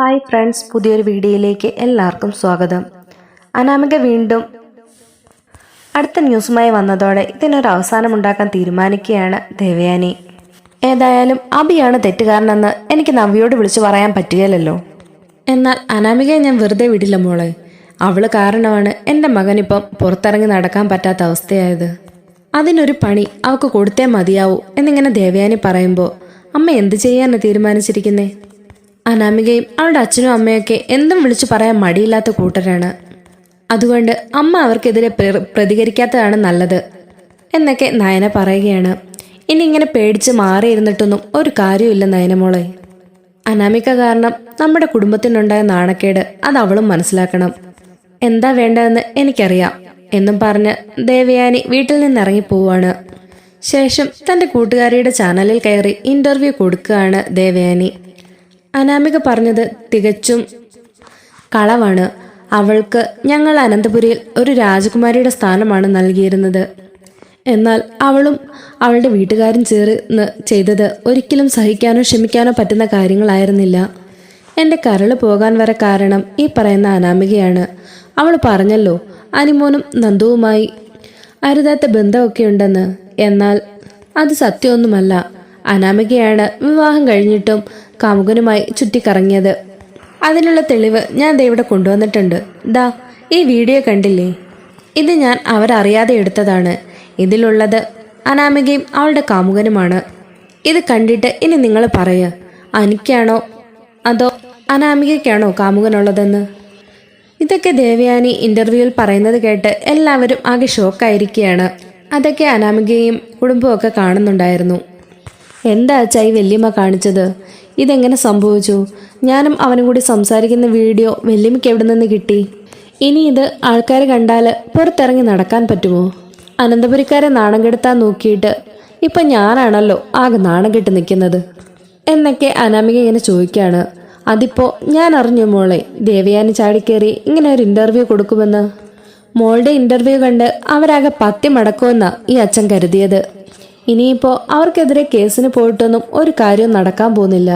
Hi friends പുതിയൊരു വീഡിയോയിലേക്ക് എല്ലാവർക്കും സ്വാഗതം. അനാമിക വീണ്ടും അടുത്ത ന്യൂസുമായി വന്നതോടെ ഇതിനൊരു അവസാനമുണ്ടാക്കാൻ തീരുമാനിക്കുകയാണ് ദേവയാനി. ഏതായാലും അബിയാണ് തെറ്റുകാരനെന്ന് എനിക്ക് നവ്യോട് വിളിച്ചു പറയാൻ പറ്റുകയില്ലല്ലോ. എന്നാൽ അനാമികയെ ഞാൻ വെറുതെ വിടില്ല മോളെ. അവൾ കാരണമാണ് എന്റെ മകനിപ്പം പുറത്തിറങ്ങി നടക്കാൻ പറ്റാത്ത അവസ്ഥയായത്. അതിനൊരു പണി അവൾക്ക് കൊടുത്തേ മതിയാവൂ എന്നിങ്ങനെ ദേവയാനി പറയുമ്പോൾ അമ്മ എന്ത് ചെയ്യാനാണ് തീരുമാനിച്ചിരിക്കുന്നേ? അനാമികയും അവളുടെ അച്ഛനും അമ്മയൊക്കെ എന്തും വിളിച്ചു പറയാൻ മടിയില്ലാത്ത കൂട്ടരാണ്. അതുകൊണ്ട് അമ്മ അവർക്കെതിരെ പ്രതികരിക്കാത്തതാണ് നല്ലത്. എന്നൊക്കെ നയന പറയുകയാണ്. ഇനി ഇങ്ങനെ പേടിച്ച് മാറിയിരുന്നിട്ടൊന്നും ഒരു കാര്യമില്ല നയനമോളെ അനാമിക കാരണം നമ്മുടെ കുടുംബത്തിനുണ്ടായ നാണക്കേട് അത് അവളും മനസ്സിലാക്കണം. എന്താ വേണ്ടതെന്ന് എനിക്കറിയാം എന്നും പറഞ്ഞ് ദേവയാനി വീട്ടിൽ നിന്ന് ഇറങ്ങി പോവാണ്. ശേഷം തന്റെ കൂട്ടുകാരിയുടെ ചാനലിൽ കയറി ഇന്റർവ്യൂ കൊടുക്കുകയാണ് ദേവയാനി. അനാമിക പറഞ്ഞത് തികച്ചും കളവാണ്. അവൾക്ക് ഞങ്ങൾ അനന്തപുരിയിൽ ഒരു രാജകുമാരിയുടെ സ്ഥാനമാണ് നൽകിയിരുന്നത്. എന്നാൽ അവളും അവളുടെ വീട്ടുകാരും ചേർന്ന് ചെയ്തത് ഒരിക്കലും സഹിക്കാനോ ക്ഷമിക്കാനോ പറ്റുന്ന കാര്യങ്ങളായിരുന്നില്ല. എന്റെ കരൾ പോകാൻ വരെ കാരണം ഈ പറയുന്ന അനാമികയാണ്. അവൾ പറഞ്ഞല്ലോ അനിമോനും നന്ദുവുമായി അരുതാത്ത ബന്ധമൊക്കെ ഉണ്ടെന്ന്. എന്നാൽ അത് സത്യമൊന്നുമല്ല. അനാമികയാണ് വിവാഹം കഴിഞ്ഞിട്ടും കാമുകനുമായി ചുറ്റിക്കറങ്ങിയത്. അതിനുള്ള തെളിവ് ഞാൻ ഇവിടെ കൊണ്ടുവന്നിട്ടുണ്ട്. ദാ ഈ വീഡിയോ കണ്ടില്ലേ? ഇത് ഞാൻ അവരറിയാതെ എടുത്തതാണ്. ഇതിലുള്ളത് അനാമികയും അവളുടെ കാമുകനുമാണ്. ഇത് കണ്ടിട്ട് ഇനി നിങ്ങൾ പറയ അനിക്കാണോ അതോ അനാമികയ്ക്കാണോ കാമുകനുള്ളതെന്ന്? ഇതൊക്കെ ദേവയാനി ഇന്റർവ്യൂവിൽ പറയുന്നത് കേട്ട് എല്ലാവരും ആകെ ഷോക്കായിരിക്കുകയാണ്. അതൊക്കെ അനാമികയും കുടുംബവും ഒക്കെ കാണുന്നുണ്ടായിരുന്നു. എന്താ അച്ഛാ ഈ വല്യമ്മ കാണിച്ചത്? ഇതെങ്ങനെ സംഭവിച്ചു? ഞാനും അവനും കൂടി സംസാരിക്കുന്ന വീഡിയോ വെല്ലുമിക്ക് എവിടെ നിന്ന് കിട്ടി? ഇനി ഇത് ആൾക്കാരെ കണ്ടാൽ പുറത്തിറങ്ങി നടക്കാൻ പറ്റുമോ? അനന്തപുരിക്കാരെ നാണം കെടുത്താൻ നോക്കിയിട്ട് ഇപ്പം ഞാനാണല്ലോ ആകെ നാണം കെട്ട് നിൽക്കുന്നത്. എന്നൊക്കെ അനാമിക ഇങ്ങനെ ചോദിക്കുകയാണ് അതിപ്പോ ഞാൻ അറിഞ്ഞു മോളെ ദേവയാനി ചാടിക്കേറി ഇങ്ങനെ ഒരു ഇന്റർവ്യൂ കൊടുക്കുമെന്ന്. മോളുടെ ഇന്റർവ്യൂ കണ്ട് അവരാകെ പത്തി മടക്കുമെന്നാണ് ഈ അച്ഛൻ കരുതിയത്. ഇനിയിപ്പോ അവർക്കെതിരെ കേസിന് പോയിട്ടൊന്നും ഒരു കാര്യവും നടക്കാൻ പോകുന്നില്ല.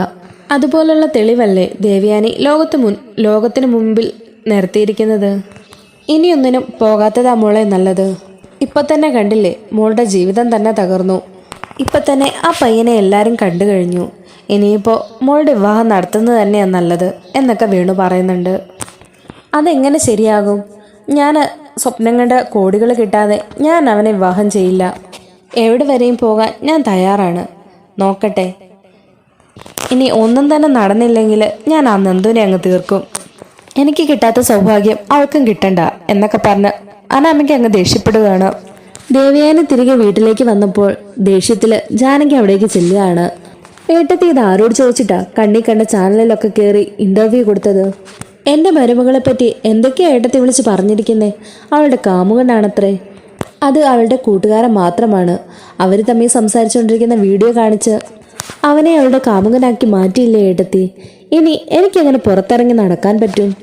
അതുപോലുള്ള തെളിവല്ലേ ദേവയാനി ലോകത്ത് മുൻ ലോകത്തിന് മുമ്പിൽ നിർത്തിയിരിക്കുന്നത് ഇനിയൊന്നിനും പോകാത്തതാ മോളെ നല്ലത്. ഇപ്പൊ തന്നെ കണ്ടില്ലേ മോളുടെ ജീവിതം തന്നെ തകർന്നു. ഇപ്പൊ തന്നെ ആ പയ്യനെ എല്ലാരും കണ്ടു കഴിഞ്ഞു. ഇനിയിപ്പോ മോളുടെ വിവാഹം നടത്തുന്നത് തന്നെയാണ് നല്ലത് എന്നൊക്കെ വേണു പറയുന്നുണ്ട്. അതെങ്ങനെ ശരിയാകും? ഞാൻ സ്വപ്നം കണ്ട കോടികൾ കിട്ടാതെ ഞാൻ അവനെ വിവാഹം ചെയ്യില്ല. എവിടെ വരെയും പോകാൻ ഞാൻ തയ്യാറാണ്. നോക്കട്ടെ. ഇനി ഒന്നും തന്നെ നടന്നില്ലെങ്കിൽ ഞാൻ ആ നന്ദുവിനെ അങ്ങ് തീർക്കും. എനിക്ക് കിട്ടാത്ത സൗഭാഗ്യം അവൾക്കും കിട്ടണ്ട എന്നൊക്കെ പറഞ്ഞ് അനാമയ്ക്ക് അങ്ങ് ദേഷ്യപ്പെടുകയാണ്. ദേവയാനി തിരികെ വീട്ടിലേക്ക് വന്നപ്പോൾ ദേഷ്യത്തിൽ ജാനകി അവിടേക്ക് ചെല്ലുകയാണ്. ഏട്ടത്തി ഇത് ആരോട് ചോദിച്ചിട്ടാ കണ്ണി കണ്ട ചാനലിലൊക്കെ കയറി ഇന്റർവ്യൂ കൊടുത്തത്? എന്റെ മരുമകളെ പറ്റി എന്തൊക്കെയാ ഏട്ടത്തി വിളിച്ച് പറഞ്ഞിരിക്കുന്നേ? അവളുടെ കാമുകനാണത്രേ. അത് അവളുടെ കൂട്ടുകാരൻ മാത്രമാണ്. അവർ തമ്മിൽ സംസാരിച്ചുകൊണ്ടിരിക്കുന്ന വീഡിയോ കാണിച്ച് അവനെ അവളുടെ കാമുകനാക്കി മാറ്റിയില്ലേ ഏട്ടത്തി? ഇനി എനിക്കങ്ങനെ പുറത്തിറങ്ങി നടക്കാൻ പറ്റും?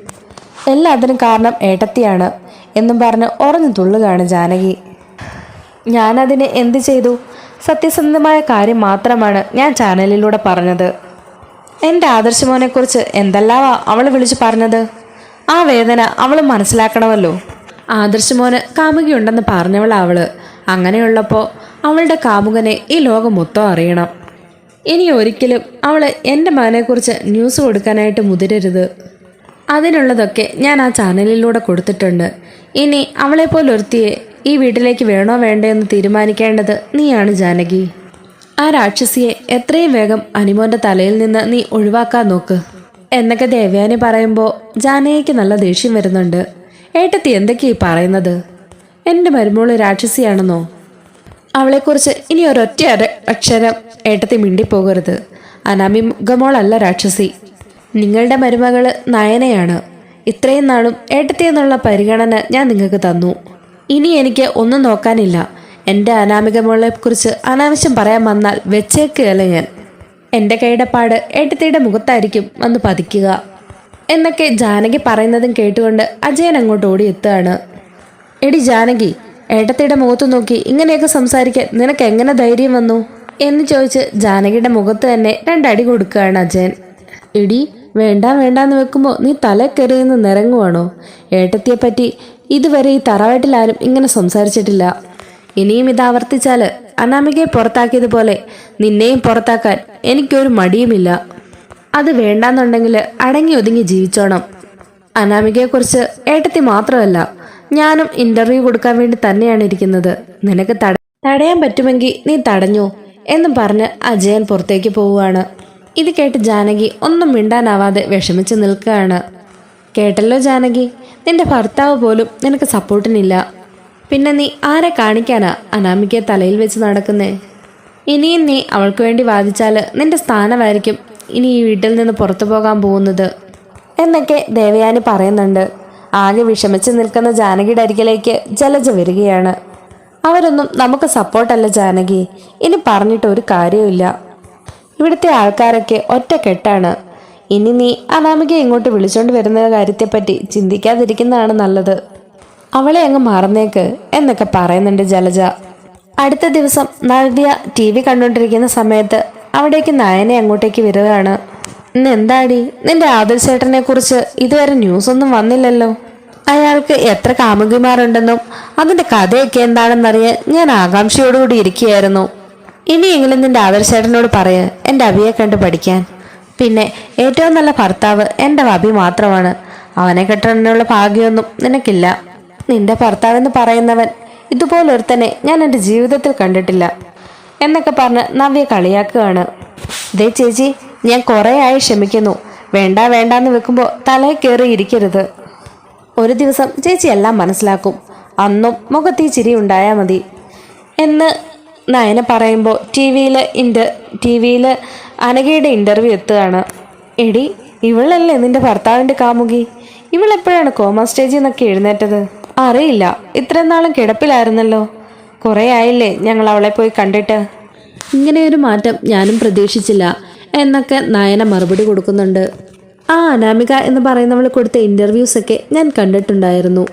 എല്ലാത്തിനും കാരണം ഏട്ടത്തിയാണ് എന്നും പറഞ്ഞ് ഉറഞ്ഞു തുള്ളുകയാണ് ജാനകി. ഞാനതിന് എന്ത് ചെയ്തു? സത്യസന്ധമായ കാര്യം മാത്രമാണ് ഞാൻ ചാനലിലൂടെ പറഞ്ഞത്. എന്റെ ആദർശമോനെക്കുറിച്ച് എന്തെല്ലാമാ അവൾ വിളിച്ചു പറഞ്ഞത്? ആ വേദന അവൾ മനസ്സിലാക്കണമല്ലോ. ആദർശമോന് കാമുകിയുണ്ടെന്ന് പറഞ്ഞവൾ അവൾ. അങ്ങനെയുള്ളപ്പോൾ അവളുടെ കാമുകനെ ഈ ലോകം മൊത്തം അറിയണം. ഇനി ഒരിക്കലും അവൾ എന്റെ മകനെക്കുറിച്ച് ന്യൂസ് കൊടുക്കാനായിട്ട് മുതിരരുത്. അതിനുള്ളതൊക്കെ ഞാൻ ആ ചാനലിലൂടെ കൊടുത്തിട്ടുണ്ട്. ഇനി അവളെപ്പോലെ ഒരുത്തിയെ ഈ വീട്ടിലേക്ക് വേണോ വേണ്ടോ എന്ന് തീരുമാനിക്കേണ്ടത് നീയാണ് ജാനകി. ആ രാക്ഷസിയെ എത്രയും വേഗം അനിമോന്റെ തലയിൽ നിന്ന് നീ ഒഴിവാക്കാൻ നോക്ക്. എന്നൊക്കെ ദേവ്യാനി പറയുമ്പോൾ ജാനകിക്ക് നല്ല ദേഷ്യം വരുന്നുണ്ട്. ഏട്ടത്തി എന്തൊക്കെയാ പറയുന്നത്? എന്റെ മരുമോൾ രാക്ഷസിയാണെന്നോ? അവളെക്കുറിച്ച് ഇനി ഒരൊറ്റ അക്ഷരം ഏട്ടത്തി മിണ്ടിപ്പോകരുത്. അനാമികമോളല്ല രാക്ഷസി. നിങ്ങളുടെ മരുമകൾ നയനയാണ്. ഇത്രയും നാളും ഏട്ടത്തി എന്നുള്ള പരിഗണന ഞാൻ നിങ്ങൾക്ക് തന്നു. ഇനി എനിക്ക് ഒന്നും നോക്കാനില്ല. എന്റെ അനാമികമോളെക്കുറിച്ച് അനാവശ്യം പറയാൻ വന്നാൽ വെച്ചേക്കുകയല്ല ഞാൻ. എന്റെ കൈയുടെ പാട് ഏട്ടത്തിയുടെ മുഖത്തായിരിക്കും വന്ന് പതിക്കുക. എന്നൊക്കെ ജാനകി പറയുന്നതും കേട്ടുകൊണ്ട് അജയൻ അങ്ങോട്ട് ഓടി ഓടിയെത്തുകയാണ്. എടി ജാനകി ഏട്ടത്തിയുടെ മുഖത്ത് നോക്കി ഇങ്ങനെയൊക്കെ സംസാരിക്കാൻ നിനക്ക് എങ്ങനെ ധൈര്യം വന്നു? എന്ന് ചോദിച്ച് ജാനകിയുടെ മുഖത്ത് തന്നെ രണ്ടടി കൊടുക്കുകയാണ് അജയൻ. എടി വേണ്ട വേണ്ടാന്ന് വെക്കുമ്പോൾ നീ തല കയറിയെന്ന് നിറങ്ങുവാണോ ഏട്ടത്തിയെപ്പറ്റി ഇതുവരെ ഈ തറവാട്ടിലാരും ഇങ്ങനെ സംസാരിച്ചിട്ടില്ല. ഇനിയും ഇത് ആവർത്തിച്ചാൽ അനാമികയെ പുറത്താക്കിയതുപോലെ നിന്നെയും പുറത്താക്കാൻ എനിക്കൊരു മടിയുമില്ല. അത് വേണ്ടാന്നുണ്ടെങ്കിൽ അടങ്ങി ഒതുങ്ങി ജീവിച്ചോണം. അനാമികയെ കുറിച്ച് ഏട്ടത്തി മാത്രമല്ല ഞാനും ഇന്റർവ്യൂ കൊടുക്കാൻ വേണ്ടി തന്നെയാണ് ഇരിക്കുന്നത്. നിനക്ക് തട തടയാൻ പറ്റുമെങ്കിൽ നീ തടഞ്ഞു എന്നും പറഞ്ഞ് അജയൻ പുറത്തേക്ക് പോവുകയാണ്. ഇത് കേട്ട് ജാനകി ഒന്നും മിണ്ടാനാവാതെ വിഷമിച്ച് നിൽക്കുകയാണ്. കേട്ടല്ലോ ജാനകി നിന്റെ ഭർത്താവ് പോലും നിനക്ക് സപ്പോർട്ടിനില്ല. പിന്നെ നീ ആരെ കാണിക്കാനാ അനാമികയെ തലയിൽ വെച്ച് നടക്കുന്നേ? ഇനിയും നീ അവൾക്ക് വേണ്ടി വാദിച്ചാൽ നിന്റെ സ്ഥാനമായിരിക്കും ഇനി ഈ വീട്ടിൽ നിന്ന് പുറത്തു പോകാൻ പോകുന്നത്? എന്നൊക്കെ ദേവയാനി പറയുന്നുണ്ട്. ആകെ വിഷമിച്ച് നിൽക്കുന്ന ജാനകിയുടെ അരികിലേക്ക് ജലജ വരികയാണ്. അവരൊന്നും നമുക്ക് സപ്പോർട്ടല്ല ജാനകി. ഇനി പറഞ്ഞിട്ട് ഒരു കാര്യവുമില്ല. ഇവിടുത്തെ ആൾക്കാരൊക്കെ ഒറ്റ കെട്ടാണ്. ഇനി നീ അനാമികയെ ഇങ്ങോട്ട് വിളിച്ചോണ്ട് വരുന്ന കാര്യത്തെപ്പറ്റി ചിന്തിക്കാതിരിക്കുന്നതാണ് നല്ലത്. അവളെ അങ്ങ് മറന്നേക്ക് എന്നൊക്കെ പറയുന്നുണ്ട് ജലജ. അടുത്ത ദിവസം നവ്യ ടി വി കണ്ടുകൊണ്ടിരിക്കുന്ന സമയത്ത് അവിടേക്ക് നയനെ അങ്ങോട്ടേക്ക് വരികയാണ്. ഇന്ന് എന്താടി? നിന്റെ ആദർശേട്ടനെ കുറിച്ച് ഇതുവരെ ന്യൂസ് ഒന്നും വന്നില്ലല്ലോ. അയാൾക്ക് എത്ര കാമുകിമാരുണ്ടെന്നും അതിന്റെ കഥയൊക്കെ എന്താണെന്നറിയാൻ ഞാൻ ആകാംക്ഷയോടുകൂടി ഇരിക്കുകയായിരുന്നു. ഇനിയെങ്കിലും നിന്റെ ആദർശേട്ടനോട് പറയ എന്റെ അഭിയെ കണ്ട് പഠിക്കാൻ. പിന്നെ ഏറ്റവും നല്ല ഭർത്താവ് എന്റെ അഭി മാത്രമാണ്. അവനെ കെട്ടാനുള്ള ഭാഗ്യമൊന്നും നിനക്കില്ല. നിന്റെ ഭർത്താവെന്ന് പറയുന്നവൻ ഇതുപോലൊരുത്തനെ ഞാൻ എന്റെ ജീവിതത്തിൽ കണ്ടിട്ടില്ല. എന്നൊക്കെ പറഞ്ഞ് നവ്യ കളിയാക്കുകയാണ്. ദേ ചേച്ചി ഞാൻ കുറേ ആയി ക്ഷമിക്കുന്നു. വേണ്ട വേണ്ടാന്ന് വെക്കുമ്പോൾ തലയിൽ കയറി ഇരിക്കരുത്. ഒരു ദിവസം ചേച്ചി എല്ലാം മനസ്സിലാക്കും. അന്നും മുഖത്ത് ചിരി ഉണ്ടായാൽ മതി. എന്ന് നയന പറയുമ്പോൾ ടി വിയിൽ ഇന്റർ ടി വിയിൽ അനഘയുടെ ഇന്റർവ്യൂ എത്തുകയാണ്. എടി ഇവളല്ലേ നിന്റെ ഭർത്താവിന്റെ കാമുകി? ഇവളെപ്പോഴാണ് കോമ സ്റ്റേജിൽ നിന്നൊക്കെ എഴുന്നേറ്റത്? അറിയില്ല. ഇത്രയും നാളും കിടപ്പിലായിരുന്നല്ലോ. കുറേ ആയില്ലേ ഞങ്ങൾ അവളെ പോയി കണ്ടിട്ട്? ഇങ്ങനെ ഒരു മാറ്റം ഞാനും പ്രതീക്ഷിച്ചില്ല. എന്നൊക്കെ നയന മറുപടി കൊടുക്കുന്നുണ്ട്. ആ അനാമിക എന്ന് പറയുന്നവൾ കൊടുത്ത ഇന്റർവ്യൂസ് ഒക്കെ ഞാൻ കണ്ടിട്ടുണ്ടായിരുന്നു.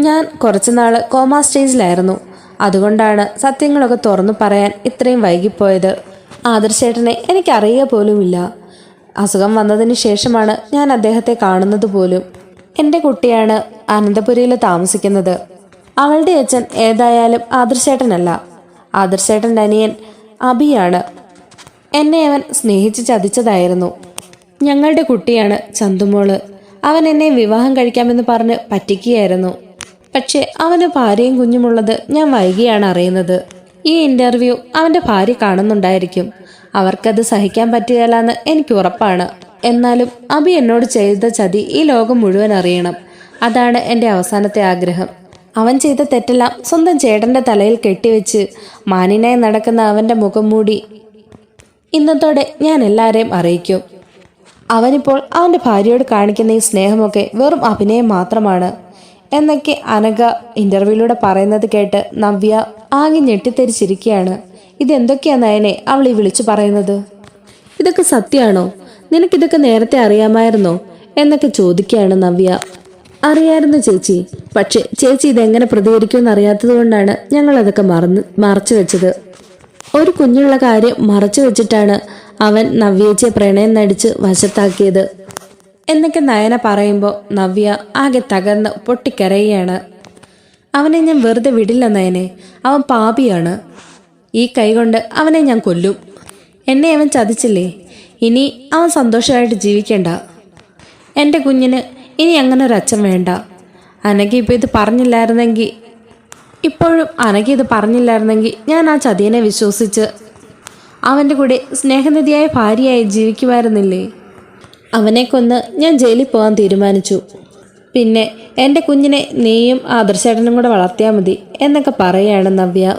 ഞാൻ കുറച്ചുനാൾ കോമ സ്റ്റേജിലായിരുന്നു അതുകൊണ്ടാണ് സത്യങ്ങളൊക്കെ തുറന്നു പറയാൻ ഇത്രയും വൈകിപ്പോയത്. ആദർശേട്ടനെ എനിക്കറിയുക പോലുമില്ല. അസുഖം വന്നതിന് ശേഷമാണ് ഞാൻ അദ്ദേഹത്തെ കാണുന്നത് പോലും. എന്റെ കുട്ടിയാണ് അനന്തപുരിയിൽ താമസിക്കുന്നത്. അവളുടെ അച്ഛൻ ഏതായാലും ആദർശേട്ടനല്ല. ആദർശേട്ടന്റെ അനിയൻ അബിയാണ്. എന്നെ അവൻ സ്നേഹിച്ച് ചതിച്ചതായിരുന്നു. ഞങ്ങളുടെ കുട്ടിയാണ് ചന്തുമോൾ. അവൻ എന്നെ വിവാഹം കഴിക്കാമെന്ന് പറഞ്ഞ് പറ്റിക്കുകയായിരുന്നു. പക്ഷേ അവന് ഭാര്യയും കുഞ്ഞുമുള്ളത് ഞാൻ വൈകിയാണ് അറിയുന്നത്. ഈ ഇന്റർവ്യൂ അവന്റെ ഭാര്യ കാണുന്നുണ്ടായിരിക്കും. അവർക്കത് സഹിക്കാൻ പറ്റുകയില്ലെന്ന് എനിക്ക് ഉറപ്പാണ്. എന്നാലും അബി എന്നോട് ചെയ്ത ചതി ഈ ലോകം മുഴുവൻ അറിയണം. അതാണ് എന്റെ അവസാനത്തെ ആഗ്രഹം. അവൻ ചെയ്ത തെറ്റെല്ലാം സ്വന്തം ചേട്ടന്റെ തലയിൽ കെട്ടിവെച്ച് മാനിനായി നടക്കുന്ന അവന്റെ മുഖം മൂടി. ഇന്നത്തോടെ ഞാൻ എല്ലാവരെയും അറിയിക്കും. അവനിപ്പോൾ അവന്റെ ഭാര്യയോട് കാണിക്കുന്ന ഈ സ്നേഹമൊക്കെ വെറും അഭിനയം മാത്രമാണ്. എന്നൊക്കെ അനഘ ഇന്റർവ്യൂവിലൂടെ പറയുന്നത് കേട്ട് നവ്യ ആകെ ഞെട്ടിത്തെരിച്ചിരിക്കുകയാണ്. ഇതെന്തൊക്കെയാ നയനെ അവൾ ഈ വിളിച്ചു പറയുന്നത്? ഇതൊക്കെ സത്യമാണോ? നിനക്കിതൊക്കെ നേരത്തെ അറിയാമായിരുന്നോ? എന്നൊക്കെ ചോദിക്കുകയാണ് നവ്യ. അറിയായിരുന്നു ചേച്ചി. പക്ഷെ ചേച്ചി ഇതെങ്ങനെ പ്രതികരിക്കുമെന്ന് അറിയാത്തത് കൊണ്ടാണ് ഞങ്ങൾ അതൊക്കെ മറന്ന് മറച്ചു വെച്ചത്. ഒരു കുഞ്ഞുള്ള കാര്യം മറച്ചു വെച്ചിട്ടാണ് അവൻ നവ്യേച്ചിയെ പ്രണയം നടിച്ച് വശത്താക്കിയത്. എന്നൊക്കെ നയന പറയുമ്പോൾ നവ്യ ആകെ തകർന്ന് പൊട്ടിക്കരയുകയാണ്. അവനെ ഞാൻ വെറുതെ വിടില്ല നയനെ. അവൻ പാപിയാണ്. ഈ കൈകൊണ്ട് അവനെ ഞാൻ കൊല്ലും. എന്നെ അവൻ ചതിച്ചില്ലേ? ഇനി അവൻ സന്തോഷമായിട്ട് ജീവിക്കണ്ട. എന്റെ കുഞ്ഞിന് ഇനി അങ്ങനെ ഒരു അച്ഛൻ വേണ്ട. അനഘ ഇപ്പോൾ ഇത് പറഞ്ഞില്ലായിരുന്നെങ്കിൽ ഇപ്പോഴും അനഘ ഇത് പറഞ്ഞില്ലായിരുന്നെങ്കിൽ ഞാൻ ആ ചതിയനെ വിശ്വസിച്ച് അവന്റെ കൂടെ സ്നേഹനിധിയായ ഭാര്യയായി ജീവിക്കുമായിരുന്നില്ലേ? അവനെ കൊന്ന് ഞാൻ ജയിലിൽ പോകാൻ തീരുമാനിച്ചു. പിന്നെ എന്റെ കുഞ്ഞിനെ നീയും ആദർശേട്ടനും കൂടെ വളർത്തിയാൽ മതി എന്നൊക്കെ പറയുകയാണ് നവ്യ.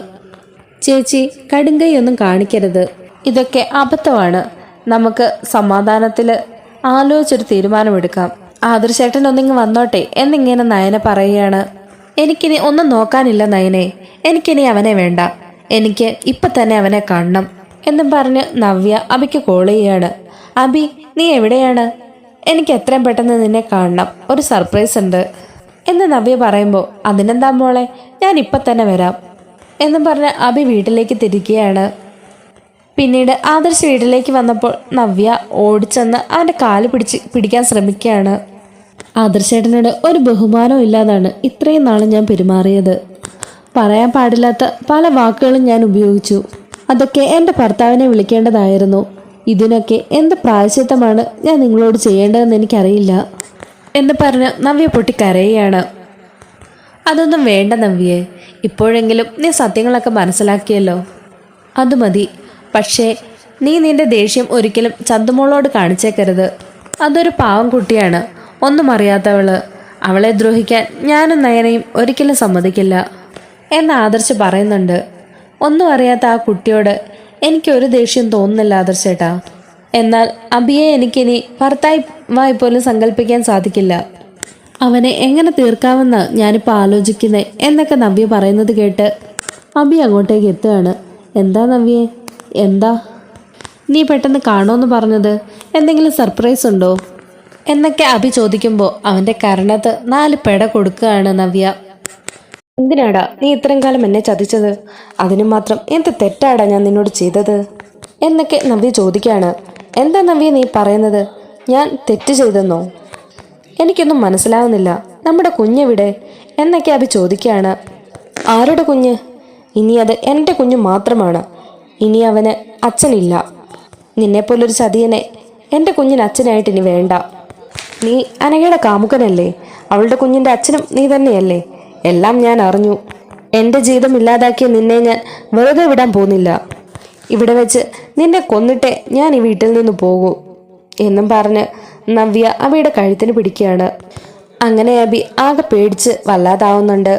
ചേച്ചി കടുങ്കൈയൊന്നും കാണിക്കരുത്. ഇതൊക്കെ അബദ്ധമാണ്. നമുക്ക് സമാധാനത്തിൽ ആലോചിച്ചൊരു തീരുമാനമെടുക്കാം. ആദർശേട്ടൻ ഒന്നിങ്ങ് വന്നോട്ടെ എന്നിങ്ങനെ നയന പറയുകയാണ്. എനിക്കിനി ഒന്നും നോക്കാനില്ല നയനെ. എനിക്കിനി അവനെ വേണ്ട. എനിക്ക് ഇപ്പം തന്നെ അവനെ കാണണം എന്നും പറഞ്ഞ് നവ്യ അബിക്ക് കോൾ ചെയ്യാണ്. അബി നീ എവിടെയാണ്? എനിക്ക് എത്രയും പെട്ടെന്ന് നിന്നെ കാണണം. ഒരു സർപ്രൈസ് ഉണ്ട്. എന്ന് നവ്യ പറയുമ്പോൾ അതിനെന്താ മോളെ? ഞാൻ ഇപ്പം തന്നെ വരാം. എന്നും പറഞ്ഞ് അബി വീട്ടിലേക്ക് തിരിക്കുകയാണ്. പിന്നീട് ആദർശ് വീട്ടിലേക്ക് വന്നപ്പോൾ നവ്യ ഓടിച്ചെന്ന് അവന്റെ കാൽ പിടിച്ച് പിടിക്കാൻ ശ്രമിക്കുകയാണ്. ആദർശേട്ടനോട് ഒരു ബഹുമാനവും ഇല്ലാതാണ് ഇത്രയും നാളും ഞാൻ പെരുമാറിയത്. പറയാൻ പാടില്ലാത്ത പല വാക്കുകളും ഞാൻ ഉപയോഗിച്ചു. അതൊക്കെ എന്റെ ഭർത്താവിനെ വിളിക്കേണ്ടതായിരുന്നു. ഇതിനൊക്കെ എന്ത് പ്രായശ്ചിത്തമാണ് ഞാൻ നിങ്ങളോട് ചെയ്യേണ്ടതെന്ന് എനിക്കറിയില്ല. എന്ന് പറഞ്ഞ് നവ്യ പൊട്ടി കരയുകയാണ് അതൊന്നും വേണ്ട നവ്യേ ഇപ്പോഴെങ്കിലും നീ സത്യങ്ങളൊക്കെ മനസ്സിലാക്കിയല്ലോ. അത് മതി. പക്ഷേ നീ നിന്റെ ദേഷ്യം ഒരിക്കലും ചന്തുമോളോട് കാണിച്ചേക്കരുത്. അതൊരു പാവം കുട്ടിയാണ്. ഒന്നും അറിയാത്തവൾ അവളെ ദ്രോഹിക്കാൻ ഞാനും നയനയും ഒരിക്കലും സമ്മതിക്കില്ല എന്ന് ആദർശ് പറയുന്നുണ്ട്. ഒന്നും അറിയാത്ത ആ കുട്ടിയോട് എനിക്കൊരു ദേഷ്യം തോന്നുന്നില്ല ആദർശേട്ടാ. എന്നാൽ അബിയെ എനിക്കിനി ഭർത്താവായി പോലും സങ്കല്പിക്കാൻ സാധിക്കില്ല. അവനെ എങ്ങനെ തീർക്കാമെന്ന് ഞാനിപ്പോൾ ആലോചിക്കുന്നത് എന്നൊക്കെ നവ്യ പറയുന്നത് കേട്ട് അബി അങ്ങോട്ടേക്ക് എത്തുകയാണ്. എന്താ നവ്യേ? എന്താ? നീ പെട്ടെന്ന് കാണുമെന്ന് പറഞ്ഞത് എന്തെങ്കിലും സർപ്രൈസ് ഉണ്ടോ? എന്നൊക്കെ അഭി ചോദിക്കുമ്പോൾ അവന്റെ കരണത്ത് നാല് പെട കൊടുക്കുകയാണ് നവ്യ. എന്തിനാടാ? നീ ഇത്രയും കാലം എന്നെ ചതിച്ചത്? അതിനു മാത്രം എന്ത് തെറ്റാടാ ഞാൻ നിന്നോട് ചെയ്തത്? എന്നൊക്കെ നവ്യ ചോദിക്കുകയാണ്. എന്താ നവ്യ നീ പറയുന്നത്? ഞാൻ തെറ്റ് ചെയ്തെന്നോ? എനിക്കൊന്നും മനസ്സിലാവുന്നില്ല. നമ്മുടെ കുഞ്ഞെവിടെ? എന്നൊക്കെ അഭി ചോദിക്കുകയാണ്. ആരുടെ കുഞ്ഞ്? ഇനി അത് എന്റെ കുഞ്ഞ് മാത്രമാണ്. ഇനി അവന് അച്ഛനില്ല. നിന്നെപ്പോലൊരു ചതിയനെ എന്റെ കുഞ്ഞിന് അച്ഛനായിട്ട് ഇനി വേണ്ട. നീ അനഘയുടെ കാമുകനല്ലേ? അവളുടെ കുഞ്ഞിന്റെ അച്ഛനും നീ തന്നെയല്ലേ? എല്ലാം ഞാൻ അറിഞ്ഞു. എന്റെ ജീവിതം ഇല്ലാതാക്കിയ നിന്നെ ഞാൻ വെറുതെ വിടാൻ പോകുന്നില്ല. ഇവിടെ വെച്ച് നിന്നെ കൊന്നിട്ടേ ഞാൻ ഈ വീട്ടിൽ നിന്ന് പോകൂ എന്നും പറഞ്ഞ് നവ്യ അബിയുടെ കഴുത്തിന് പിടിക്കുകയാണ്. അങ്ങനെ അബി ആകെ പേടിച്ച് വല്ലാതാവുന്നുണ്ട്.